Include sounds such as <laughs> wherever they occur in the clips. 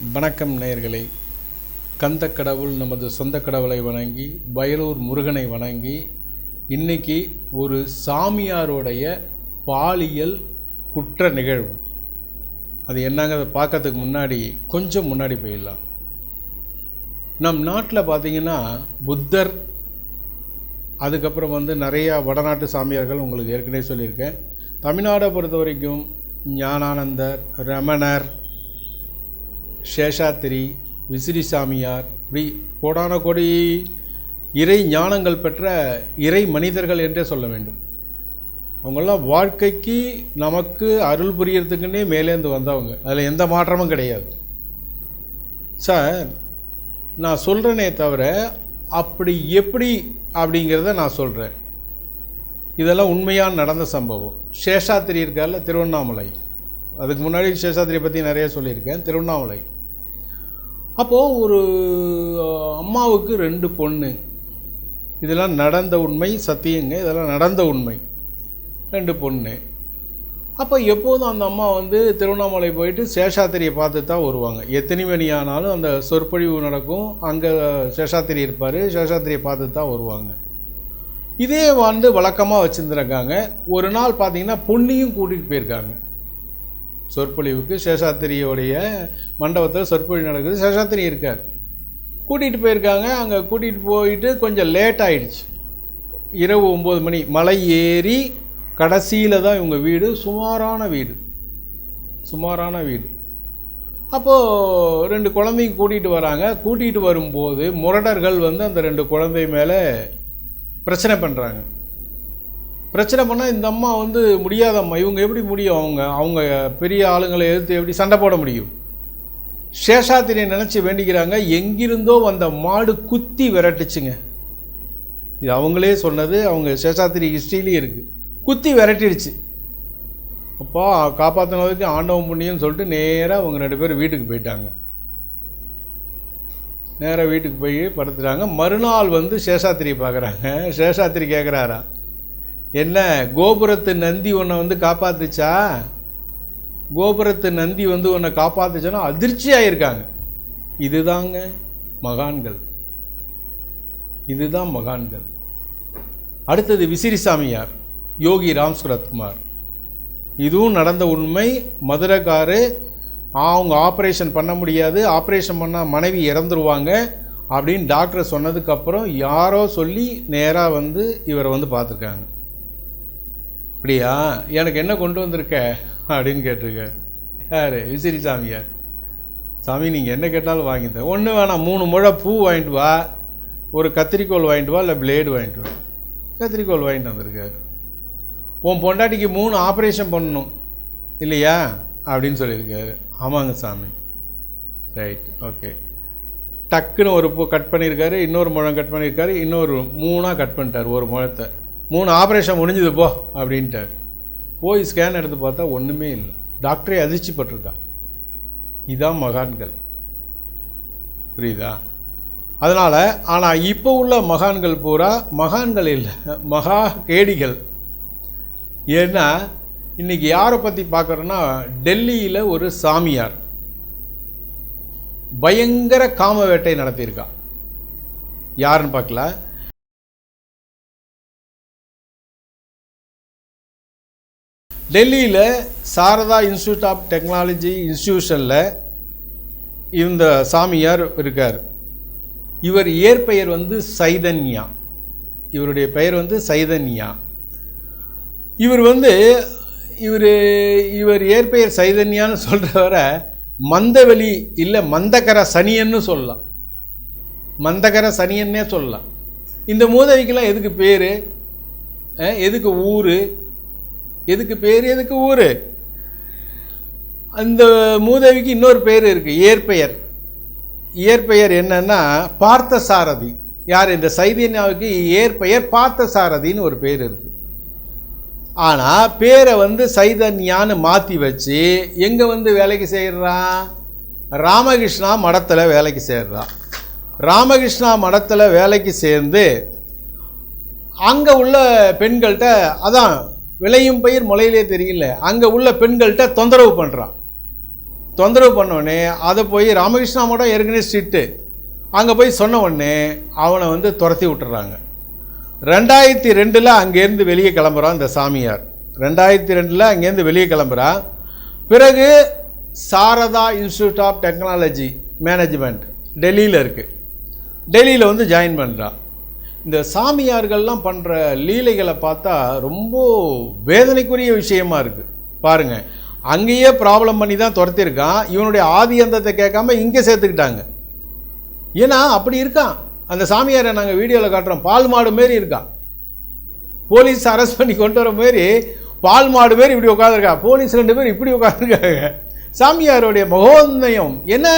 வணக்கம் நேயர்களே. கந்த கடவுள் நமது சொந்த கடவுளை வணங்கி வயலூர் முருகனை வணங்கி இன்னைக்கு ஒரு சாமியாருடைய பாலியல் குற்ற நிகழ்வு. அது என்னங்கிறத பார்க்கறதுக்கு முன்னாடி கொஞ்சம் முன்னாடி போயிடலாம். நம் நாட்டில் பார்த்தீங்கன்னா புத்தர் அதுக்கப்புறம் வந்து நிறையா வடநாட்டு சாமியார்கள் உங்களுக்கு ஏற்கனவே சொல்லியிருக்கேன். தமிழ்நாடை பொறுத்த வரைக்கும் ஞானானந்தர் ரமணர் சேஷாத்திரி விசிறி சாமியார் இப்படி கோடான கோடி இறை ஞானங்கள் பெற்ற இறை மனிதர்கள் என்றே சொல்ல வேண்டும். அவங்களாம் வாழ்க்கைக்கு நமக்கு அருள் புரியறதுக்குன்னே மேலேந்து வந்தவங்க. அதில் எந்த மாற்றமும் கிடையாது. சார் நான் சொல்கிறேனே தவிர அப்படி எப்படி அப்படிங்கிறத நான் சொல்கிறேன் இதெல்லாம் உண்மையாக நடந்த சம்பவம். சேஷாத்திரி இருக்கார்ல திருவண்ணாமலை. அதுக்கு முன்னாடி சேஷாத்திரியை பற்றி நிறைய சொல்லியிருக்கேன். திருவண்ணாமலை. அப்போது ஒரு அம்மாவுக்கு ரெண்டு பொண்ணு. இதெல்லாம் நடந்த உண்மை சத்தியங்க. இதெல்லாம் நடந்த உண்மை. ரெண்டு பொண்ணு. அப்போ எப்போதும் அந்த அம்மா வந்து திருவண்ணாமலை போயிட்டு சேஷாத்திரியை பார்த்து தான் வருவாங்க. எத்தனை மணி ஆனாலும் அந்த சொற்பொழிவு நடக்கும். அங்கே சேஷாத்திரி இருப்பார். சேஷாத்திரியை பார்த்து தான் வருவாங்க. இதே வந்து வழக்கமாக வச்சுருந்துருக்காங்க. ஒரு நாள் பார்த்தீங்கன்னா பொண்ணையும் கூட்டிகிட்டு போயிருக்காங்க. சொற்பொழிவுக்கு சேஷாத்திரியோடைய மண்டபத்தில் சொற்பொழிவு நடக்குது. சேஷாத்திரி இருக்கார். கூட்டிகிட்டு போயிருக்காங்க. அங்கே கூட்டிகிட்டு போயிட்டு கொஞ்சம் லேட் ஆகிடுச்சு இரவு ஒம்பது மணி. மலை ஏறி கடைசியில் தான் இவங்க வீடு. சுமாரான வீடு. சுமாரான வீடு. அப்போது ரெண்டு குழந்தைங்க கூட்டிகிட்டு வராங்க. கூட்டிகிட்டு வரும்போது முரடர்கள் வந்து அந்த ரெண்டு குழந்தை மேலே பிரச்சனை பண்ணுறாங்க பிரச்சனை பண்ணால் இந்த அம்மா வந்து முடியாதம்மா இவங்க எப்படி முடியும்? அவங்க அவங்க பெரிய ஆளுங்களை எதிர்த்து எப்படி சண்டை போட முடியும்? சேஷாத்திரியை நினச்சி வேண்டிக்கிறாங்க. எங்கிருந்தோ வந்த மாடு குத்தி விரட்டுச்சுங்க. இது அவங்களே சொன்னது அவங்க சேஷாத்திரி ஹிஸ்ட்ரியிலே இருக்குது குத்தி விரட்டிடுச்சு. அப்பா காப்பாற்றினதுக்கு ஆண்டவன் புண்ணியம்னு சொல்லிட்டு நேராக அவங்க ரெண்டு பேரும் வீட்டுக்கு போயிட்டாங்க. நேராக வீட்டுக்கு போய் படுத்துட்டாங்க. மறுநாள் வந்து சேஷாத்திரியை பார்க்குறாங்க. சேஷாத்திரி கேட்குறாரா என்ன கோபுரத்து நந்தி உன்னை வந்து காப்பாத்துச்சா? கோபுரத்து நந்தி வந்து உன்னை காப்பாத்துச்சுன்னா அதிர்ச்சி ஆயிருக்காங்க. இதுதாங்க மகான்கள். இதுதான் மகான்கள். அடுத்தது விசிறிசாமியார் யோகி ராம் சுரத்குமார் இதுவும் நடந்த உண்மை. மதுரைக்காரு அவங்க ஆப்ரேஷன் பண்ண முடியாது. ஆப்ரேஷன் பண்ணால் மனைவி இறந்துருவாங்க அப்படின்னு டாக்டர் சொன்னதுக்கப்புறம் யாரோ சொல்லி நேராக வந்து இவரை வந்து பார்த்துருக்காங்க. அப்படியா? எனக்கு என்ன கொண்டு வந்திருக்க? அப்படின்னு கேட்டிருக்காரு யார்? விசிறி சாமியார். சாமி நீங்கள் என்ன கேட்டாலும் வாங்கித்தேன் ஒன்று வேணாம். மூணு முழை பூ வாங்கிட்டு வா. ஒரு கத்திரிக்கோல் வாங்கிட்டு வா இல்லை பிளேடு வாங்கிட்டு வா. கத்திரிக்கோல் வாங்கிட்டு வந்திருக்காரு. உன் பொண்டாட்டிக்கு மூணு ஆப்ரேஷன் பண்ணணும். இல்லையா? அப்படின்னு சொல்லியிருக்காரு. ஆமாங்க சாமி. ரைட் ஓகே டக்குன்னு ஒரு பூ கட் பண்ணியிருக்காரு. இன்னொரு முழம் கட் பண்ணியிருக்காரு. இன்னொரு மூணாக கட் பண்ணிட்டார். ஒரு முழத்தை. மூணு ஆப்ரேஷன் முடிஞ்சது போ அப்படின்ட்டார். போய் ஸ்கேன் எடுத்து பார்த்தா ஒன்றுமே இல்லை. டாக்டரே அதிர்ச்சிப்பட்டிருக்கா இதுதான் இதான் மகான்கள். புரியுதா? அதனால் ஆனால் இப்போ உள்ள மகான்கள் பூரா மகான்கள் இல்லை மகா கேடிகள். ஏன்னா இன்றைக்கி யாரை பற்றி பார்க்குறோன்னா டெல்லியில் ஒரு சாமியார். பயங்கர காம வேட்டை நடத்தியிருக்கா. யாருன்னு பார்க்கல? டெல்லியில் சாரதா இன்ஸ்டியூட் ஆஃப் டெக்னாலஜி இன்ஸ்டியூஷனில் இந்த சாமியார் இருக்கார். இவர் இயற்பெயர் வந்து சைதன்யா. இவருடைய பெயர் வந்து சைதன்யா. இவர் வந்து இவர் இவர் இயற்பெயர் சைதன்யான்னு சொல்கிறவர மந்தவெளி இல்லை மந்தகர சனியன்னு சொல்லலாம். மந்தகர சனியன்னே சொல்லலாம். இந்த மூதவிக்கெல்லாம் எதுக்கு பேர்? எதுக்கு ஊர்? எதுக்கு பேர் எதுக்கு ஊர்? அந்த மூதேவிக்கு இன்னொரு பேர் இருக்குது இயற்பெயர். இயற்பெயர் என்னன்னா பார்த்தசாரதி. யார்? இந்த சைதன்யாவுக்கு இயற்பெயர் பார்த்தசாரதின்னு ஒரு பேர் இருக்குது ஆனால் பேரை வந்து சைதன்யான்னு மாற்றி வச்சு எங்கே வந்து வேலைக்கு செய்கிறான் ராமகிருஷ்ணா மடத்தில் வேலைக்கு சேர்றான் ராமகிருஷ்ணா மடத்தில் வேலைக்கு சேர்ந்து அங்கே உள்ள பெண்கள்கிட்ட அதான் விளையும் பயிர் முளையிலே தெரியல. அங்கே உள்ள பெண்கள்கிட்ட தொந்தரவு பண்ணுறான் தொந்தரவு பண்ண அதை போய் ராமகிருஷ்ணா மடம் ஏற்கனவே ஸ்ட்ரிக்ட்டு அங்கே போய் சொன்ன உடனே அவனை வந்து துரத்தி விட்டுறாங்க. ரெண்டாயிரத்தி ரெண்டில் அங்கேருந்து வெளியே கிளம்புறான் இந்த சாமியார். ரெண்டாயிரத்தி ரெண்டில் அங்கேருந்து வெளியே கிளம்புறான் பிறகு Sharda Institute of Technology Management டெல்லியில் இருக்குது டெல்லியில் வந்து ஜாயின் பண்ணுறான் இந்த சாமியார்கள்லாம் பண்ணுற லீலைகளை பார்த்தா ரொம்ப வேதனைக்குரிய விஷயமா இருக்குது பாருங்கள் அங்கேயே ப்ராப்ளம் பண்ணி தான் துரத்திருக்கான். இவனுடைய ஆதி அந்தத்தை கேட்காம இங்கே சேர்த்துக்கிட்டாங்க. ஏன்னா அப்படி இருக்கான். அந்த சாமியாரை நாங்கள் வீடியோவில் காட்டுறோம். பால் மாடு மாரி இருக்கான். போலீஸ் அரெஸ்ட் பண்ணி கொண்டு வர மாரி பால் மாடு மாரி இப்படி உட்காந்துருக்கா போலீஸ் ரெண்டு பேர் இப்படி உட்காந்துருக்காங்க சாமியாருடைய மகோந்தயம் என்ன?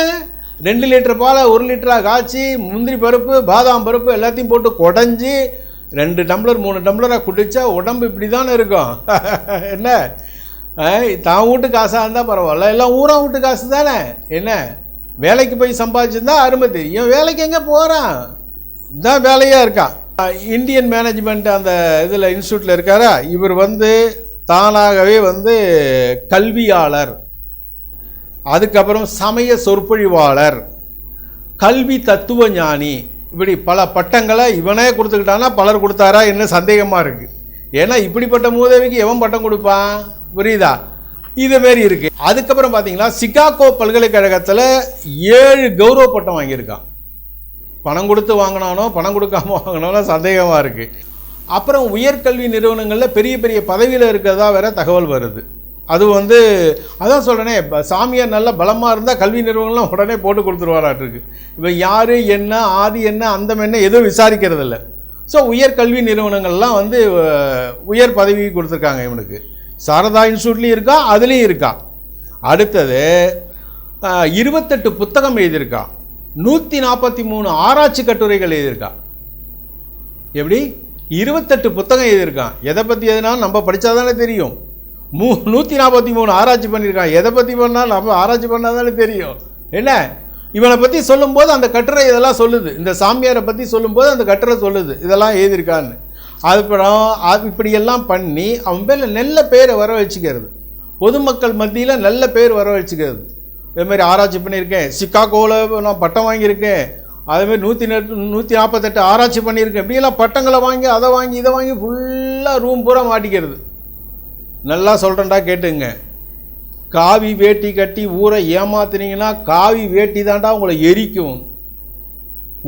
ரெண்டு லிட்டர் பாலை ஒரு லிட்டராக காய்ச்சி முந்திரி பருப்பு பாதாம் பருப்பு எல்லாத்தையும் போட்டு குடஞ்சி ரெண்டு டம்ளர் மூணு டம்ளராக குடித்தா உடம்பு இப்படி தானே இருக்கும். <laughs> என்ன? தான் வீட்டு காசாக இருந்தால் பரவாயில்ல. எல்லாம் ஊரா வீட்டு காசு தானே? என்ன? வேலைக்கு போய் சம்பாதிச்சிருந்தா அருமை தெரியும் வேலைக்கு எங்கே போகிறான் இதுதான் வேலையாக இருக்கான். இந்தியன் மேனேஜ்மெண்ட் அந்த இதில் இன்ஸ்டியூட்டில் இருக்காரா? இவர் வந்து தானாகவே வந்து கல்வியாளர். அதுக்கப்புறம் சமய சொற்பொழிவாளர் கல்வி தத்துவ ஞானி இப்படி பல பட்டங்களை இவனே கொடுத்துக்கிட்டானா பலர் கொடுத்தாரா என்ன சந்தேகமாக இருக்குது ஏன்னா இப்படிப்பட்ட மூதேவிக்கு எவன் பட்டம் கொடுப்பான்? புரியுதா? இது மாரி இருக்குது அதுக்கப்புறம் பார்த்தீங்கன்னா சிகாகோ பல்கலைக்கழகத்தில் ஏழு கௌரவ பட்டம் வாங்கியிருக்கான். பணம் கொடுத்து வாங்கினானோ பணம் கொடுக்காம வாங்கினானோ சந்தேகமாக இருக்குது அப்புறம் உயர்கல்வி நிறுவனங்களில் பெரிய பெரிய பதவியில் இருக்கிறதா வேற தகவல் வருது. அது வந்து அதான் சொல்கிறேனே இப்போ சாமியார் நல்ல பலமாக இருந்தால் கல்வி நிறுவனங்கள்லாம் உடனே போட்டு கொடுத்துருவாராட்டிருக்கு. இப்போ யார் என்ன ஆதி என்ன அந்தம் என்ன எதுவும் விசாரிக்கிறது இல்லை ஸோ உயர்கல்வி நிறுவனங்கள்லாம் வந்து உயர் பதவி கொடுத்துருக்காங்க இவனுக்கு. சாரதா இன்ஸ்டியூட்லேயும் இருக்கா அதுலேயும் இருக்கா. அடுத்தது இருபத்தெட்டு புத்தகம் எழுதியிருக்கா. நூற்றி நாற்பத்தி மூணு ஆராய்ச்சி கட்டுரைகள் எழுதியிருக்கா. எப்படி? இருபத்தெட்டு புத்தகம் எழுதியிருக்கான். எதை பற்றி எதுனா நம்ம படித்தா தானே தெரியும். மூ நூற்றி நாற்பத்தி மூணு ஆராய்ச்சி பண்ணியிருக்கான். எதை பற்றி பண்ணால் நம்ம ஆராய்ச்சி பண்ணால் தானே தெரியும். என்ன? இவனை பற்றி சொல்லும்போது அந்த கட்டுரை இதெல்லாம் சொல்லுது. இந்த சாமியாரை பற்றி சொல்லும்போது அந்த கட்டுரை சொல்லுது. இதெல்லாம் எழுதியிருக்கான்னு. அதுக்கப்புறம் அது இப்படியெல்லாம் பண்ணி அவன் பேரில் நல்ல பேரை வர வச்சுக்கிறது. பொதுமக்கள் மத்தியில் நல்ல பேர் வர வச்சுக்கிறது. இதே மாதிரி ஆராய்ச்சி பண்ணியிருக்கேன். சிக்காகோவில் நான் பட்டம் வாங்கியிருக்கேன். அதேமாதிரி நூற்றி நூற்றி நாற்பத்தெட்டு ஆராய்ச்சி பண்ணியிருக்கேன். இப்படியெல்லாம் பட்டங்களை வாங்கி அதை வாங்கி இதை வாங்கி ஃபுல்லாக ரூம் பூரா மாட்டிக்கிறது. நல்லா சொல்கிறேன்டா கேட்டுங்க. காவி வேட்டி கட்டி ஊரை ஏமாத்துனீங்கன்னா காவி வேட்டி தாண்டா உங்களை எரிக்கும்.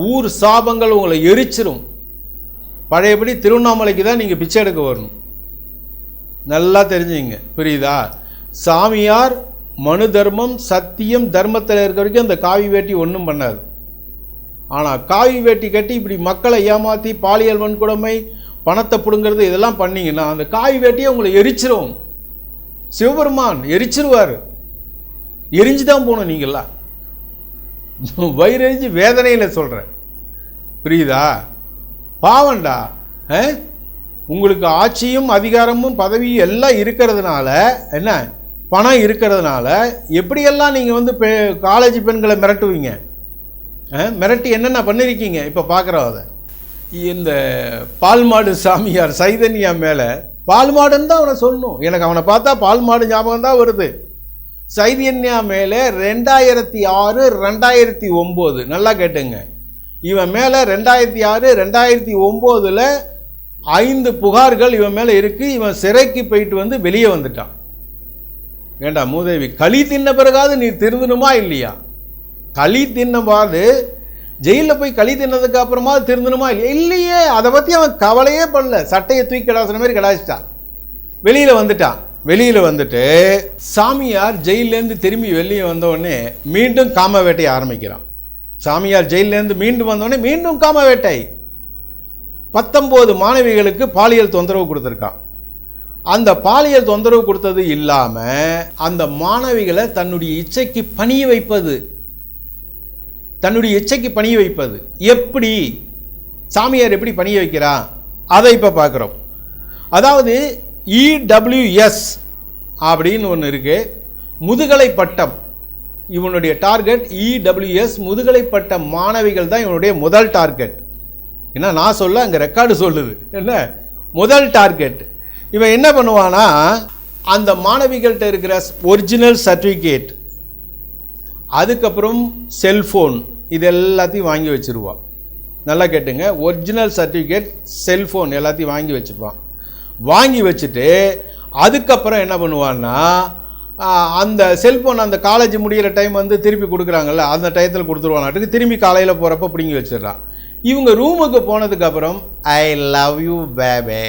ஊர் சாபங்கள் உங்களை எரிச்சிரும். பழையபடி திருவண்ணாமலைக்கு தான் நீங்கள் பிச்சை எடுக்க வரணும். நல்லா தெரிஞ்சுங்க. புரியுதா? சாமியார் மனு தர்மம் சத்தியம் தர்மத்தில் இருக்க வரைக்கும் அந்த காவி வேட்டி ஒன்றும் பண்ணாது. ஆனால் காவி வேட்டி கட்டி இப்படி மக்களை ஏமாற்றி பாலியல் வன்கொடுமை பணத்தை பிடுங்கிறது இதெல்லாம் பண்ணிங்கன்னா அந்த காய் வேட்டியை உங்களை எரிச்சிரும். சிவபெருமான் எரிச்சிருவார். எரிஞ்சு தான் போகணும் நீங்களா வயிறெரிஞ்சு வேதனையில் சொல்கிறேன் புரியுதா? பாவண்டா ஆ? உங்களுக்கு ஆட்சியும் அதிகாரமும் பதவியும் எல்லாம் இருக்கிறதுனால என்ன? பணம் இருக்கிறதுனால எப்படியெல்லாம் நீங்கள் வந்து பெ காலேஜ் பெண்களை மிரட்டுவீங்க? ஆ? மிரட்டி என்னென்ன பண்ணியிருக்கீங்க இப்போ பார்க்குறோம் அதை. இந்த பால் மாடு சாமியார் சைதன்யா மேலே பால் மாடுன்னு தான் அவனை சொல்லணும். எனக்கு அவனை பார்த்தா பால் மாடு ஞாபகம் தான் வருது. சைதன்யா மேலே ரெண்டாயிரத்தி ஆறு ரெண்டாயிரத்தி ஒம்பது. நல்லா கேட்டுங்க. இவன் மேலே ரெண்டாயிரத்தி ஆறு ரெண்டாயிரத்தி ஒம்போதில் ஐந்து புகார்கள் இவன் மேலே இருக்குது இவன் சிறைக்கு போயிட்டு வந்து வெளியே வந்துட்டான். வேண்டாம் மூதேவி களி தின்ன பிறகாவது நீ திருந்தணுமா இல்லையா? களி தின்னபாது ஜெயிலில் போய் களி தின்னதுக்கு அப்புறமா திருந்தணுமா இல்லையா? இல்லையே. அதை பற்றி அவன் கவலையே பண்ணல சட்டையை தூக்கி கடாசுன மாதிரி கடாச்சிட்டான் வெளியில் வந்துட்டான். வெளியில் வந்துட்டு சாமியார் ஜெயிலேருந்து திரும்பி வெளியே வந்தவுடனே மீண்டும் காம வேட்டையை ஆரம்பிக்கிறான். சாமியார் ஜெயிலேருந்து மீண்டும் வந்தோடனே மீண்டும் காம வேட்டை. பத்தொம்போது மாணவிகளுக்கு பாலியல் தொந்தரவு கொடுத்துருக்கான். அந்த பாலியல் தொந்தரவு கொடுத்தது இல்லாமல் அந்த மாணவிகளை தன்னுடைய இச்சைக்கு பணிய வைப்பது தன்னுடைய இச்சைக்கு பணிய வைப்பது. எப்படி? சாமியார் எப்படி பணிய வைக்கிறா? அதை இப்போ பார்க்குறோம் அதாவது இடபிள்யூஎஸ் அப்படின்னு ஒன்று இருக்குது முதுகலை பட்டம். இவனுடைய டார்கெட் இடபிள்யூஎஸ் முதுகலை பட்ட மாணவிகள் தான் இவனுடைய முதல் டார்கெட் என்ன நான் சொல்ல அங்கே ரெக்கார்டு சொல்லுது. என்ன? முதல் டார்கெட் இவன் என்ன பண்ணுவானா அந்த மாணவிகள்கிட்ட இருக்கிற ஒரிஜினல் சர்டிஃபிகேட் அதுக்கப்புறம் செல்ஃபோன். இது எல்லாத்தையும் வாங்கி வச்சுருவான் நல்லா கேட்டுங்க. ஒரிஜினல் சர்டிஃபிகேட் செல்ஃபோன் எல்லாத்தையும் வாங்கி வச்சுருவான் வாங்கி வச்சுட்டு அதுக்கப்புறம் என்ன பண்ணுவான்னா அந்த செல்ஃபோன் அந்த காலேஜ் முடிகிற டைம் வந்து திருப்பி கொடுக்குறாங்கல்ல அந்த டயத்தில் கொடுத்துருவானாட்டுக்கு திரும்பி காலையில் போகிறப்ப பிடுங்கி வச்சிடுறான் இவங்க ரூமுக்கு போனதுக்கப்புறம் ஐ லவ் யூ பேபே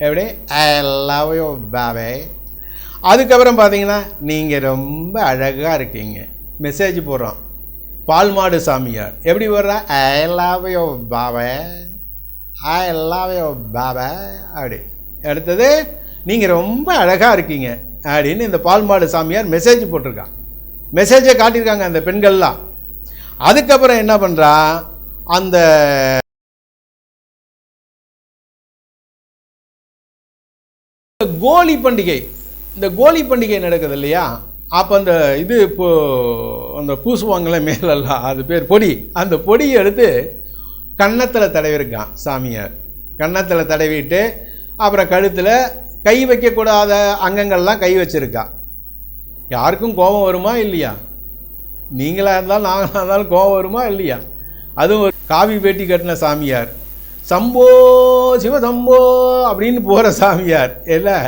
எப்படி? ஐ லவ் யூ பேபே அதுக்கப்புறம் பார்த்தீங்கன்னா நீங்கள் ரொம்ப அழகாக இருக்கீங்க. மெசேஜ் போடுறோம். பால்மாடு சாமியார். எப்படி வர்றா ஐ லவ் யோ பாபே ஐ லவ் யோ பாபே அப்படி. அடுத்தது நீங்கள் ரொம்ப அழகாக இருக்கீங்க. அப்படின்னு இந்த பால்மாடு சாமியார் மெசேஜ் போட்டிருக்கான் மெசேஜை காட்டியிருக்காங்க அந்த பெண்கள்லாம். அதுக்கப்புறம் என்ன பண்ணுறா அந்த கோலி பண்டிகை. இந்த கோலி பண்டிகை நடக்குது இல்லையா? அப்போ அந்த இது இப்போ அந்த பூசுவாங்களே மேலெல்லாம் அது பேர் பொடி. அந்த பொடியை எடுத்து கன்னத்தில் தடவிருக்கான் சாமியார். கன்னத்தில் தடவிட்டு அப்புறம் கழுத்தில் கை வைக்கக்கூடாத அங்கங்கள்லாம் கை வச்சிருக்கான் யாருக்கும் கோபம் வருமா இல்லையா? நீங்களாக இருந்தாலும் நாங்களாக இருந்தாலும் கோபம் வருமா இல்லையா? அதுவும் ஒரு காவி பேட்டி கட்டின சாமியார். சம்போ சிவசம்போ அப்படின்னு போகிற சாமியார். இல்லை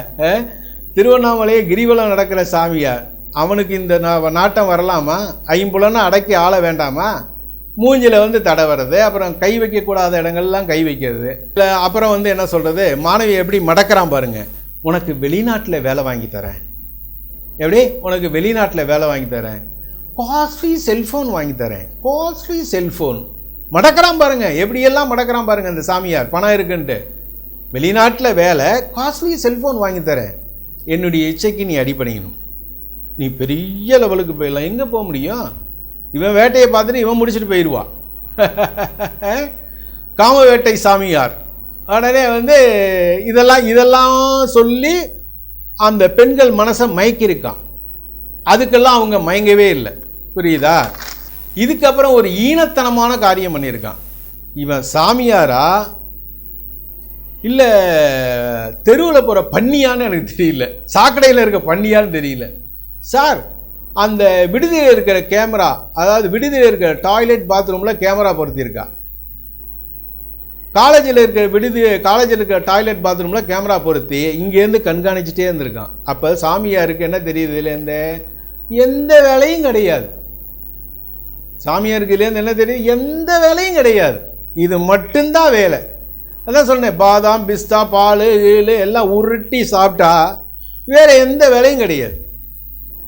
திருவண்ணாமலையே கிரிவலம் நடக்கிற சாமியார் அவனுக்கு இந்த நா- நாட்டம் வரலாமா? ஐம்புலன்னு அடக்கி ஆள வேண்டாமா? மூஞ்சில் வந்து தடவுறது அப்புறம் கை வைக்கக்கூடாத இடங்கள்லாம் கை வைக்கிறது. இல்லை அப்புறம் வந்து என்ன சொல்கிறது மாணவி எப்படி மடக்கிறான் பாருங்கள் உனக்கு வெளிநாட்டில் வேலை வாங்கி தரேன். எப்படி? உனக்கு வெளிநாட்டில் வேலை வாங்கி தரேன். காஸ்ட்லி செல்ஃபோன் வாங்கி தரேன். Costly cellphone. மடக்கிறான் பாருங்கள் எப்படியெல்லாம் மடக்கிறான் பாருங்கள் இந்த சாமியார்? பணம் இருக்குன்ட்டு. வெளிநாட்டில் வேலை காஸ்ட்லி செல்ஃபோன் வாங்கி தரேன். என்னுடைய இச்சைக்கு நீ அடிப்படையணும் நீ பெரிய லெவலுக்கு போயிடலாம். எங்கே போக முடியும்? இவன் வேட்டையை பார்த்துட்டு இவன் முடிச்சுட்டு போயிடுவா <laughs> காம வேட்டை சாமியார். உடனே வந்து இதெல்லாம் இதெல்லாம் சொல்லி அந்த பெண்கள் மனசை மயக்கியிருக்கான். அதுக்கெல்லாம் அவங்க மயங்கவே இல்லை. புரியுதா? இதுக்கப்புறம் ஒரு ஈனத்தனமான காரியம் பண்ணியிருக்கான். இவன் சாமியாரா? இல்லை தெருவில் போகிற பன்னியான்னு எனக்கு தெரியல. சாக்கடையில் இருக்க பன்னியான்னு தெரியல. சார் அந்த விடுதியில் இருக்கிற கேமரா அதாவது விடுதியில் இருக்கிற டாய்லெட் பாத்ரூமில் கேமரா பொருத்தியிருக்கா? காலேஜில் இருக்கிற விடுதி காலேஜில் இருக்கிற டாய்லெட் பாத்ரூமில் கேமரா பொருத்தி இங்கேருந்து கண்காணிச்சிட்டே இருந்திருக்கான். அப்போ சாமியாருக்கு என்ன தெரியுது இதுலேருந்து? எந்த வேலையும் கிடையாது. சாமியாருக்கு இதுலேருந்து என்ன தெரியுது? எந்த வேலையும் கிடையாது. இது மட்டும்தான் வேலை. அதான் சொன்னேன் பாதாம் பிஸ்தா பால் ஈழு எல்லாம் உருட்டி சாப்பிட்டா வேறு எந்த வேலையும் கிடையாது.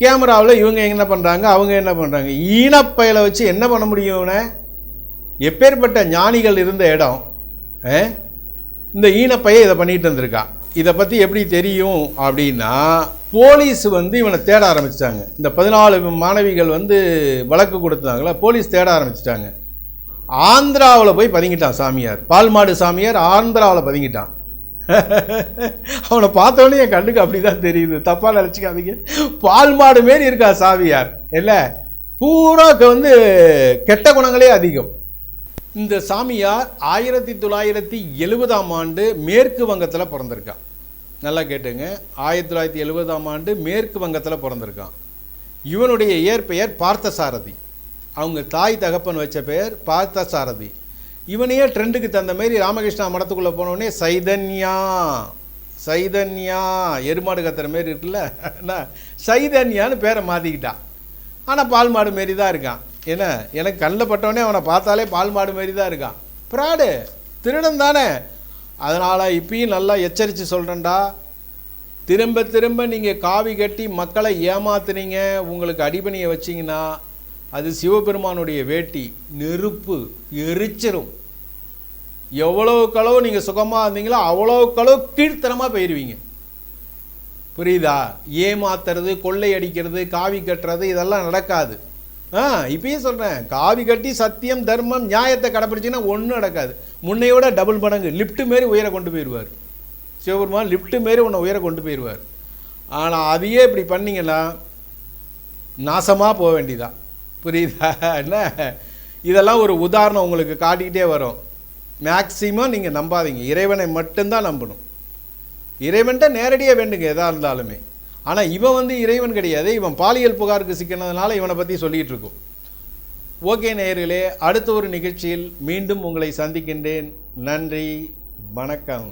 கேமராவில் இவங்க என்ன பண்ணுறாங்க அவங்க என்ன பண்ணுறாங்க ஈனப்பையில வச்சு என்ன பண்ண முடியும் இவனை? எப்பேற்பட்ட ஞானிகள் இருந்த இடம் ஆ? இந்த ஈனப்பையை இதை பண்ணிட்டு இருந்திருக்கான் இதை பற்றி எப்படி தெரியும் அப்படின்னா போலீஸ் வந்து இவனை தேட ஆரம்பிச்சிட்டாங்க. இந்த பதினாலு மாணவிகள் வந்து வழக்கு கொடுத்தாங்களா போலீஸ் தேட ஆரம்பிச்சிட்டாங்க. ஆந்திராவில் போய் பதுங்கிட்டான் சாமியார். பால்மாடு சாமியார் ஆந்திராவில் பதுங்கிட்டான். அவனை பார்த்தோன்னே என் கண்ணுக்கு அப்படி தான் தெரியுது. தப்பாக நினச்சிக்காதீங்க. பால்மாடு மாரி இருக்கா சாமியார். இல்லை பூரா வந்து கெட்ட குணங்களே அதிகம். இந்த சாமியார் ஆயிரத்தி தொள்ளாயிரத்தி எழுபதாம் ஆண்டு மேற்கு வங்கத்தில் பிறந்திருக்கான். நல்லா கேட்டுங்க. ஆயிரத்தி தொள்ளாயிரத்தி எழுபதாம் ஆண்டு மேற்கு வங்கத்தில் பிறந்திருக்கான். இவனுடைய இயற்பெயர் பார்த்தசாரதி. அவங்க தாய் தகப்பன் வச்ச பெயர் பார்த்தசாரதி. இவனையே ட்ரெண்டுக்கு தகுந்த மாரி ராமகிருஷ்ணா மடத்துக்குள்ளே போனோடனே சைதன்யா சைதன்யா எருமாடு கத்துற மாரி இருக்குல்ல என்ன சைதன்யான்னு பேரை மாற்றிக்கிட்டான் ஆனால் பால் மாடு மாரி தான் இருக்கான். என்ன எனக்கு கண்ணில் பட்டவனே அவனை பார்த்தாலே பால் மாடு மாரி தான் இருக்கான். ப்ராடு திருடன் தானே. அதனால் இப்பயும் நல்லா எச்சரித்து சொல்கிறேன்டா திரும்ப திரும்ப நீங்கள் காவி கட்டி மக்களை ஏமாத்துனீங்க. உங்களுக்கு அடிபணியை வச்சிங்கன்னா அது சிவபெருமானுடைய வேட்டி நெருப்பு எரிச்சிரும் எவ்வளவுக்களவு நீங்கள் சுகமாக இருந்தீங்களோ அவ்வளவுக்களவு கீழ்த்தனமாக போயிடுவீங்க புரியுதா? ஏமாத்துறது கொள்ளை அடிக்கிறது காவி கட்டுறது இதெல்லாம் நடக்காது. ஆ இப்பயும் சொல்கிறேன் காவி கட்டி சத்தியம் தர்மம் நியாயத்தை கடைப்பிடிச்சிங்கன்னா ஒன்றும் நடக்காது. முன்னையோட டபுள் மடங்கு. லிஃப்ட்டு மாரி உயர கொண்டு போயிடுவார் சிவபெருமான் லிஃப்ட்டு மாரி உன்னை உயர கொண்டு போயிடுவார் ஆனால் அதையே இப்படி பண்ணீங்கன்னா நாசமாக போக வேண்டியதான் புரியுதா? என்ன? இதெல்லாம் ஒரு உதாரணம் உங்களுக்கு காட்டிக்கிட்டே வரும். மேக்சிமம் நீங்கள் நம்பாதீங்க. இறைவனை மட்டும்தான் நம்பணும். இறைவன்ட்ட நேரடியாக வேண்டுங்க எதாக இருந்தாலுமே. ஆனால் இவன் வந்து இறைவன் கிடையாது. இவன் பாலியல் புகாருக்கு சிக்கினதுனால இவனை பற்றி சொல்லிகிட்டு இருக்கோம். ஓகே நேயர்களே அடுத்த ஒரு நிகழ்ச்சியில் மீண்டும் உங்களை சந்திக்கின்றேன். நன்றி. வணக்கம்.